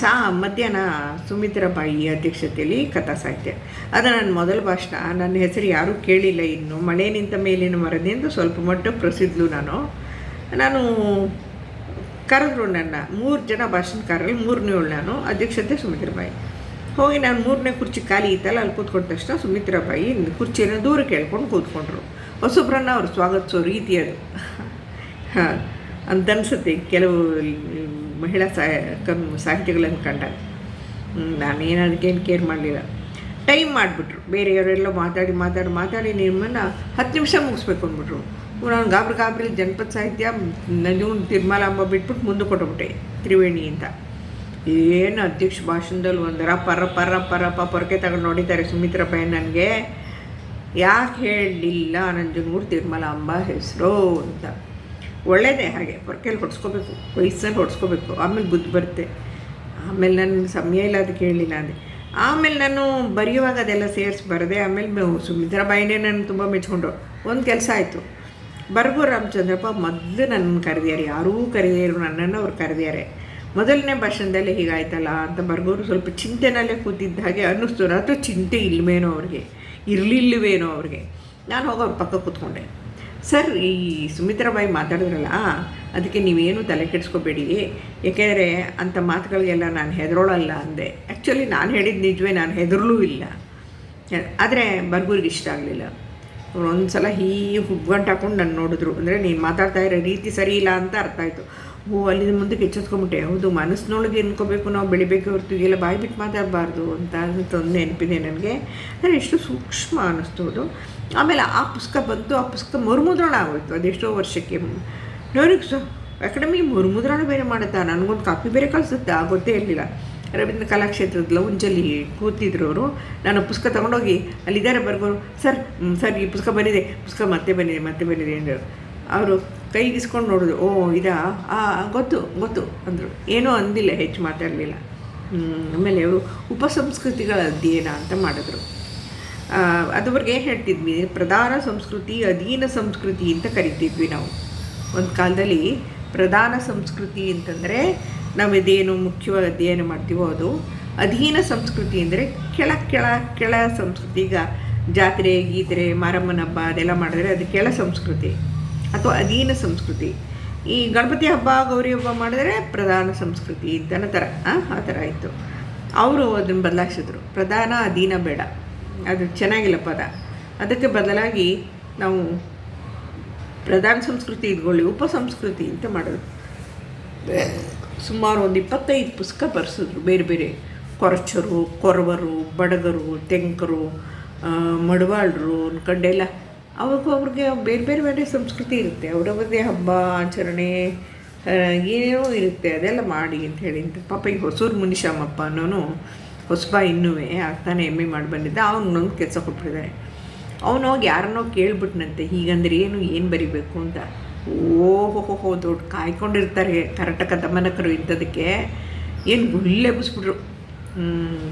ಸಾ, ಮಧ್ಯಾಹ್ನ ಸುಮಿತ್ರ ಬಾಯಿ ಅಧ್ಯಕ್ಷತೆಯಲ್ಲಿ ಕಥಾ ಸಾಹಿತ್ಯ. ಅದು ನನ್ನ ಮೊದಲ ಭಾಷಣ. ನನ್ನ ಹೆಸರು ಯಾರೂ ಕೇಳಿಲ್ಲ ಇನ್ನು. ಮಳೆ ನಿಂತ ಮೇಲಿನ ಮರದಿಂದ ಸ್ವಲ್ಪ ಮಟ್ಟ ಪ್ರಸಿದ್ಧಳು ನಾನು. ನಾನು ಕರೆದ್ರು ನನ್ನ ಮೂರು ಜನ ಭಾಷಣಕಾರರಲ್ಲಿ ಮೂರನೇವಳು ನಾನು, ಅಧ್ಯಕ್ಷತೆ ಸುಮಿತ್ರಾ ಬಾಯಿ ಹೋಗಿ ನಾನು ಮೂರನೇ ಕುರ್ಚಿ ಖಾಲಿ ಇತ್ತಲ್ಲ, ಅಲ್ಲಿ ಕೂತ್ಕೊಂಡ ತಕ್ಷಣ ಸುಮಿತ್ರಾ ಬಾಯಿ ಕುರ್ಚಿಯನ್ನು ದೂರ ಕೇಳ್ಕೊಂಡು ಕೂತ್ಕೊಂಡ್ರು. ಹೊಸಬ್ರನ್ನ ಅವ್ರು ಸ್ವಾಗತಿಸೋ ರೀತಿ ಅದು. ಹಾಂ ಅಂತ ಅನ್ಸುತ್ತೆ ಕೆಲವು ಮಹಿಳಾ ಸಾಹ ಕಮ್ ಸಾಹಿತ್ಯಗಳನ್ನು ಕಂಡಾಗ. ನಾನೇನು ಅದಕ್ಕೇನು ಕೇರ್ ಮಾಡಲಿಲ್ಲ. ಟೈಮ್ ಮಾಡಿಬಿಟ್ರು. ಬೇರೆಯವರೆಲ್ಲ ಮಾತಾಡಿ ಮಾತಾಡಿ ಮಾತಾಡಿ ನಿಮ್ಮನ್ನು ಹತ್ತು ನಿಮಿಷ ಮುಗಿಸ್ಬೇಕು ಅಂದ್ಬಿಟ್ರು. ನಾನು ಗಾಬ್ರಿ ಗಾಬ್ರಿ ಜನಪದ ಸಾಹಿತ್ಯ ನಂಜುನ್ ತಿರುಮಲಾಂಬ ಬಿಟ್ಬಿಟ್ಟು ಮುಂದೆ ಕೊಟ್ಟುಬಿಟ್ಟೆ ತ್ರಿವೇಣಿ ಅಂತ. ಏನು ಅಧ್ಯಕ್ಷ ಭಾಷಣದಲ್ಲಿ ಒಂದರ ಪರ ಪರ ಪರ ಪ ಪೊರಕೆ ತಗೊಂಡು ನೋಡಿದ್ದಾರೆ ಸುಮಿತ್ರ ಪೈ ನನಗೆ. ಯಾಕೆ ಹೇಳಲಿಲ್ಲ ನಂಜನಗೂಡು ತಿರುಮಲಾಂಬ ಹೆಸರು ಅಂತ. ಒಳ್ಳೆಯದೇ ಹಾಗೆ, ಪೊರಕೆಯಲ್ಲಿ ಹೊಡ್ಸ್ಕೋಬೇಕು, ವಯಸ್ಸಲ್ಲಿ ಹೊಡ್ಸ್ಕೋಬೇಕು, ಆಮೇಲೆ ಬುದ್ಧಿ ಬರುತ್ತೆ. ಆಮೇಲೆ ನನ್ನ ಸಮಯ ಇಲ್ಲ ಅದು ಹೇಳಿಲ್ಲ ಅಂದೆ. ಆಮೇಲೆ ನಾನು ಬರೆಯುವಾಗ ಅದೆಲ್ಲ ಸೇರಿಸಿ ಬರದೆ, ಆಮೇಲೆ ಮೆ- ಸುಮಿತ್ರಾ ಬಾಯಿನೇ ನಾನು ತುಂಬ ಮೆಚ್ಕೊಂಡ್ರು ಒಂದು ಕೆಲಸ ಆಯಿತು. ಬರ್ಗು ರಾಮಚಂದ್ರಪ್ಪ ಮೊದಲು ನನ್ನ ಕರೆದಿದ್ದಾರೆ. ಯಾರೂ ಕರೆದಿರು ನನ್ನನ್ನು ಅವ್ರು ಕರೆದಿದ್ದಾರೆ. ಮೊದಲನೇ ಭಾಷಣದಲ್ಲಿ ಹೀಗಾಯ್ತಲ್ಲ ಅಂತ ಬರ್ಗೋರು ಸ್ವಲ್ಪ ಚಿಂತೆನಲ್ಲೇ ಕೂತಿದ್ದ ಹಾಗೆ ಅನ್ನಿಸ್ತು. ಅಥವಾ ಚಿಂತೆ ಇಲ್ವೇನೋ ಅವ್ರಿಗೆ ಇರಲಿಲ್ಲವೇನೋ ಅವ್ರಿಗೆ. ನಾನು ಹೋಗಿ ಅವ್ರ ಪಕ್ಕ ಕೂತ್ಕೊಂಡೆ. ಸರ್, ಈ ಸುಮಿತ್ರಾಬಾಯಿ ಮಾತಾಡಿದ್ರಲ್ಲ ಅದಕ್ಕೆ ನೀವೇನು ತಲೆ ಕೆಡಿಸ್ಕೋಬೇಡಿ. ಏಕೆಂದರೆ ಅಂಥ ಮಾತುಗಳಿಗೆಲ್ಲ ನಾನು ಹೆದರೋಳಲ್ಲ ಅಂದೆ. ಆ್ಯಕ್ಚುಲಿ ನಾನು ಹೇಳಿದ ನಿಜವೇ ನಾನು ಹೆದರಲೂ ಇಲ್ಲ. ಆದರೆ ಬರ್ಗೂರಿಗೆ ಇಷ್ಟ ಆಗಲಿಲ್ಲ. ಒಂದು ಸಲ ಹೀಗೆ ಹುಬ್ಗಂಟು ಹಾಕೊಂಡು ನಾನು ನೋಡಿದ್ರು. ಅಂದರೆ ನೀನು ಮಾತಾಡ್ತಾ ಇರೋ ರೀತಿ ಸರಿ ಇಲ್ಲ ಅಂತ ಅರ್ಥ ಆಯಿತು. ಓ ಅಲ್ಲಿಂದ ಮುಂದಕ್ಕೆ ಎಚ್ಚೆತ್ಕೊಂಬಿಟ್ಟೆ ಹೌದು, ಮನಸ್ಸಿನೊಳಗೆ ಎನ್ಕೋಬೇಕು, ನಾವು ಬೆಳಿಬೇಕು ಹೊರತು ಎಲ್ಲ ಬಾಯಿ ಬಿಟ್ಟು ಮಾತಾಡಬಾರ್ದು ಅಂತ ಒಂದು ನೆನಪಿದೆ ನನಗೆ. ಅಂದರೆ ಎಷ್ಟು ಸೂಕ್ಷ್ಮ ಅನ್ನಿಸ್ತು ಅದು. ಆಮೇಲೆ ಆ ಪುಸ್ತಕ ಬಂತು, ಆ ಪುಸ್ತಕ ಮರುಮುದ್ರಣ ಆಗೋಯ್ತು. ಅದೆಷ್ಟೋ ವರ್ಷಕ್ಕೆ. ನೋಡಿ, ಸೊ ಅಕಾಡೆಮಿ ಮರುಮುದ್ರಣ ಬೇರೆ ಮಾಡುತ್ತಾ? ನನಗೊಂದು ಕಾಪಿ ಬೇರೆ ಕಳಿಸುತ್ತಾ? ಗೊತ್ತೇ ಇರಲಿಲ್ಲ. ರವೀಂದ್ರ ಕಲಾಕ್ಷೇತ್ರದ ಲೌಂಜಲ್ಲಿ ಕೂತಿದ್ರು ಅವರು. ನಾನು ಪುಸ್ತಕ ತೊಗೊಂಡೋಗಿ ಅಲ್ಲಿದ್ದಾರೆ ಬರ್ಬೋದು ಸರ್ ಸರ್, ಈ ಪುಸ್ತಕ ಬಂದಿದೆ, ಪುಸ್ತಕ ಮತ್ತೆ ಬಂದಿದೆ ಮತ್ತೆ ಬಂದಿದೆ, ಅಂದರು. ಅವರು ಕೈಗಿಸ್ಕೊಂಡು ನೋಡಿದ್ರು, ಓ, ಇದಾ? ಆ, ಗೊತ್ತು ಗೊತ್ತು, ಅಂದರು. ಏನೂ ಅಂದಿಲ್ಲ, ಹೆಚ್ಚು ಮಾತಾಡಲಿಲ್ಲ. ಆಮೇಲೆ ಅವರು ಉಪಸಂಸ್ಕೃತಿಗಳ ಅಧ್ಯಯನ ಅಂತ ಮಾಡಿದ್ರು. ಅದುವರೆಗೆ ಏನು ಹೇಳ್ತಿದ್ವಿ? ಪ್ರಧಾನ ಸಂಸ್ಕೃತಿ, ಅಧೀನ ಸಂಸ್ಕೃತಿ ಅಂತ ಕರಿತಿದ್ವಿ ನಾವು. ಒಂದು ಕಾಲದಲ್ಲಿ ಪ್ರಧಾನ ಸಂಸ್ಕೃತಿ ಅಂತಂದರೆ ನಾವು ಇದೇನು ಮುಖ್ಯವಾಗಿ ಅಧ್ಯಯನ ಮಾಡ್ತೀವೋ ಅದು ಅಧೀನ ಸಂಸ್ಕೃತಿ ಅಂದರೆ ಕೆಳ ಕೆಳ ಕೆಳ ಸಂಸ್ಕೃತಿ. ಈಗ ಜಾತ್ರೆ, ಗೀತ್ರೆ ಮಾರಮ್ಮನ ಹಬ್ಬ ಅದೆಲ್ಲ ಮಾಡಿದ್ರೆ ಅದು ಕೆಳ ಸಂಸ್ಕೃತಿ ಅಥವಾ ಅಧೀನ ಸಂಸ್ಕೃತಿ. ಈ ಗಣಪತಿ ಹಬ್ಬ, ಗೌರಿ ಹಬ್ಬ ಮಾಡಿದ್ರೆ ಪ್ರಧಾನ ಸಂಸ್ಕೃತಿ ಇದ್ದನ ಥರ ಆ ಥರ ಆಯಿತು. ಅವರು ಅದನ್ನು ಬದಲಾಯಿಸಿದ್ರು. ಪ್ರಧಾನ, ಅಧೀನ ಬೇಡ. ಅದು ಚೆನ್ನಾಗಿಲ್ಲ ಪದ. ಅದಕ್ಕೆ ಬದಲಾಗಿ ನಾವು ಪ್ರಧಾನ ಸಂಸ್ಕೃತಿ ಇದ್ಕೊಳ್ಳಿ ಉಪ ಸಂಸ್ಕೃತಿ ಅಂತ ಮಾಡಿದ್ರು ಸುಮಾರು ಒಂದು ಇಪ್ಪತ್ತೈದು ಪುಸ್ತಕ ಬರೆಸಿದ್ರು. ಬೇರೆ ಬೇರೆ ಕೊರಚರು, ಕೊರವರು, ಬಡಗರು, ತೆಂಕರು ಮಡವಾಳರು ಅನ್ಕಂಡೆಲ್ಲ ಅವಾಗ ಅವ್ರಿಗೆ ಬೇರೆ ಬೇರೆ ಬೇರೆ ಸಂಸ್ಕೃತಿ ಇರುತ್ತೆ. ಅವರವರದೇ ಹಬ್ಬ, ಆಚರಣೆ ಏನೇನೋ ಇರುತ್ತೆ. ಅದೆಲ್ಲ ಮಾಡಿ ಅಂತ ಹೇಳಿ ಅಂತ. ಪಾಪ ಈಗ ಹೊಸೂರು ಮುನಿಶಾಮಪ್ಪ ಅನ್ನೋನು ಹೊಸಬ ಇನ್ನೂ ಆಗ್ತಾನೆ ಎಂ ಎ ಮಾಡಿ ಬಂದಿದ್ದ. ಅವ್ನಿಗೊಂದು ಕೆಲಸ ಕೊಟ್ಬಿಟ್ಟಿದ್ದಾರೆ ಅವನು ಹೋಗಿ ಯಾರನ್ನೋ ಕೇಳ್ಬಿಟ್ನಂತೆ. ಹೀಗಂದ್ರೆ ಏನು ಏನು ಬರಿಬೇಕು ಅಂತ. ಓಹೋ ಹೋ ದೊಡ್ಡ ಕಾಯ್ಕೊಂಡಿರ್ತಾರೆ ಕರ್ನಾಟಕ ದಮನಕರು ಇದ್ದದಕ್ಕೆ. ಏನು ಗುಳ್ಳೆ ಬಿಸ್ಬಿಟ್ರು.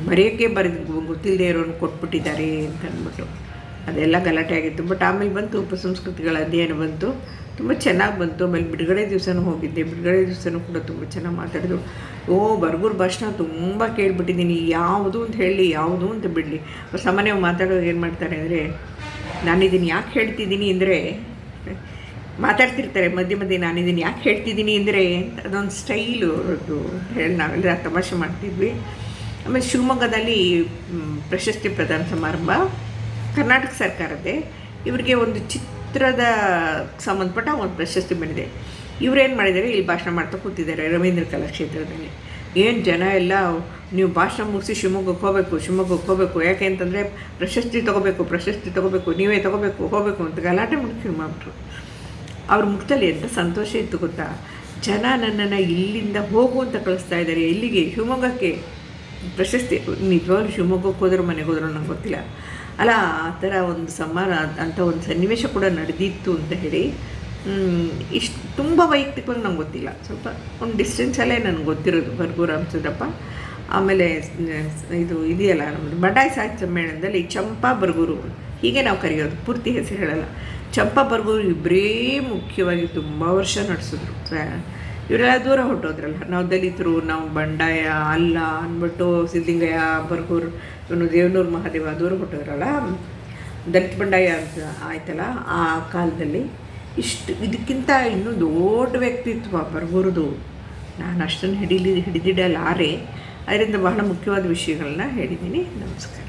ಬರೆಯೋಕ್ಕೆ ಬರೆದು ಗೊತ್ತಿಲ್ಲದೆ ಇರೋನು ಕೊಟ್ಬಿಟ್ಟಿದ್ದಾರೆ ಅಂತ ಅಂದ್ಬಿಟ್ಟು. ಅದೆಲ್ಲ ಗಲಾಟೆ ಆಗಿತ್ತು. ಬಟ್ ಆಮೇಲೆ ಬಂತು, ಉಪಸಂಸ್ಕೃತಿಗಳ ಅಧ್ಯಯನ ಬಂತು. ತುಂಬ ಚೆನ್ನಾಗಿ ಬಂತು. ಆಮೇಲೆ ಬಿಡುಗಡೆ ದಿವಸನೂ ಹೋಗಿದ್ದೆ. ಬಿಡುಗಡೆ ದಿವಸನೂ ಕೂಡ ತುಂಬ ಚೆನ್ನಾಗಿ ಮಾತಾಡಿದ್ರು ಓ, ಬರ್ಗೂರ್ ಭಾಷಣ ತುಂಬ ಕೇಳ್ಬಿಟ್ಟಿದ್ದೀನಿ. ಯಾವುದು ಅಂತ ಹೇಳಿ, ಯಾವುದು ಅಂತ ಬಿಡಲಿ. ಅವ್ರು ಸಾಮಾನ್ಯವಾಗಿ ಮಾತಾಡೋದು ಏನು ಮಾಡ್ತಾರೆ ಅಂದರೆ ನಾನು ಇದನ್ನು ಯಾಕೆ ಹೇಳ್ತಿದ್ದೀನಿ ಅಂದರೆ ಮಾತಾಡ್ತಿರ್ತಾರೆ, ಮಧ್ಯ ಮಧ್ಯೆ ನಾನು ಇದನ್ನು ಯಾಕೆ ಹೇಳ್ತಿದ್ದೀನಿ ಅಂದರೆ, ಅದೊಂದು ಸ್ಟೈಲು ಅದು ಹೇಳಿ ನಾವೆಲ್ಲ ತಮಾಷೆ ಮಾಡ್ತಿದ್ವಿ. ಆಮೇಲೆ ಶಿವಮೊಗ್ಗದಲ್ಲಿ ಪ್ರಶಸ್ತಿ ಪ್ರದಾನ ಸಮಾರಂಭ. ಕರ್ನಾಟಕ ಸರ್ಕಾರದ್ದೇ. ಇವರಿಗೆ ಒಂದು ಚಿತ್ರದ ಸಂಬಂಧಪಟ್ಟ ಒಂದು ಪ್ರಶಸ್ತಿ ಬಂದಿದೆ. ಇವರೇನು ಮಾಡಿದ್ದಾರೆ? ಇಲ್ಲಿ ಭಾಷಣ ಮಾಡ್ತಾ ಕೂತಿದ್ದಾರೆ ರವೀಂದ್ರ ಕಲಾಕ್ಷೇತ್ರದಲ್ಲಿ. ಏನು ಜನ ಎಲ್ಲ ನೀವು ಭಾಷಣ ಮುಗಿಸಿ ಶಿವಮೊಗ್ಗಕ್ಕೆ ಹೋಗಬೇಕು ಶಿವಮೊಗ್ಗಕ್ಕೆ ಹೋಗಬೇಕು. ಯಾಕೆ ಅಂತಂದರೆ, ಪ್ರಶಸ್ತಿ ತೊಗೋಬೇಕು ಪ್ರಶಸ್ತಿ ತೊಗೋಬೇಕು, ನೀವೇ ತೊಗೋಬೇಕು, ಹೋಗಬೇಕು ಅಂತ ಗಲಾಟೆ ಮಾಡಿ ಮಾಡ್ಬಿಟ್ರು ಅವ್ರ ಮುಖದಲ್ಲಿ ಎಂಥ ಸಂತೋಷ ಇತ್ತು ಗೊತ್ತಾ? ಜನ ನನ್ನನ್ನು ಇಲ್ಲಿಂದ ಹೋಗು ಅಂತ ಕಳಿಸ್ತಾ ಇದ್ದಾರೆ. ಎಲ್ಲಿಗೆ? ಶಿವಮೊಗ್ಗಕ್ಕೆ. ಪ್ರಶಸ್ತಿ. ನಿಜವಾಗ್ಲೂ ಶಿವಮೊಗ್ಗಕ್ಕೆ ಹೋದ್ರೆ, ಮನೆಗೆ ಹೋದರೂ ನಂಗೆ ಗೊತ್ತಿಲ್ಲ. ಅಲ್ಲ, ಆ ಥರ ಒಂದು ಸಮಾನ ಅಂಥ ಒಂದು ಸನ್ನಿವೇಶ ಕೂಡ ನಡೆದಿತ್ತು ಅಂತ ಹೇಳಿ ಇಷ್ಟು ತುಂಬ ವೈಯಕ್ತಿಕವಾಗಿ ನಂಗೆ ಗೊತ್ತಿಲ್ಲ. ಸ್ವಲ್ಪ ಒಂದು ಡಿಸ್ಟೆನ್ಸಲ್ಲೇ ನನಗೆ ಗೊತ್ತಿರೋದು ಬರ್ಗು ರಾಮಚಂದ್ರಪ್ಪ. ಆಮೇಲೆ ಇದು ಇದೆಯಲ್ಲ ನಮ್ಮದು ಬಡಾಯಿ ಸಾಹಿತ್ಯ ಸಮ್ಮೇಳನದಲ್ಲಿ ಚಂಪಾ ಬರ್ಗೂರು ಹೀಗೆ ನಾವು ಕರೆಯೋದು. ಪೂರ್ತಿ ಹೆಸರು ಹೇಳಲ್ಲ. ಚಂಪಾ ಬರ್ಗೂರು ಇಬ್ಬರೇ ಮುಖ್ಯವಾಗಿ ತುಂಬ ವರ್ಷ ನಡೆಸಿದ್ರು. ಇವರೆಲ್ಲ ದೂರ ಹೊಟ್ಟೋದ್ರಲ್ಲ ನಾವು ದಲಿತರು, ನಾವು ಬಂಡಾಯ, ಅಲ್ಲ ಅಂದ್ಬಿಟ್ಟು ಸಿದ್ಧಲಿಂಗಯ್ಯ, ಬರ್ಗೂರು, ಇವನು ದೇವನೂರು ಮಹಾದೇವ ದೂರ ಹೊರಟೋದ್ರಲ್ಲ. ದಲಿತ ಬಂಡಾಯ ಅಂತ ಆಯ್ತಲ್ಲ, ಆ ಕಾಲದಲ್ಲಿ ಇಷ್ಟು ಇದಕ್ಕಿಂತ ಇನ್ನೂ ದೊಡ್ಡ ವ್ಯಕ್ತಿತ್ವ ಬರ್ಗೂರದು. ನಾನು ಅಷ್ಟನ್ನು ಹಿಡೀಲಿ, ಹಿಡಿದಿಡಲಾರೆ. ಅದರಿಂದ ಬಹಳ ಮುಖ್ಯವಾದ ವಿಷಯಗಳನ್ನ ಹೇಳಿದ್ದೀನಿ ನಮಸ್ಕಾರ.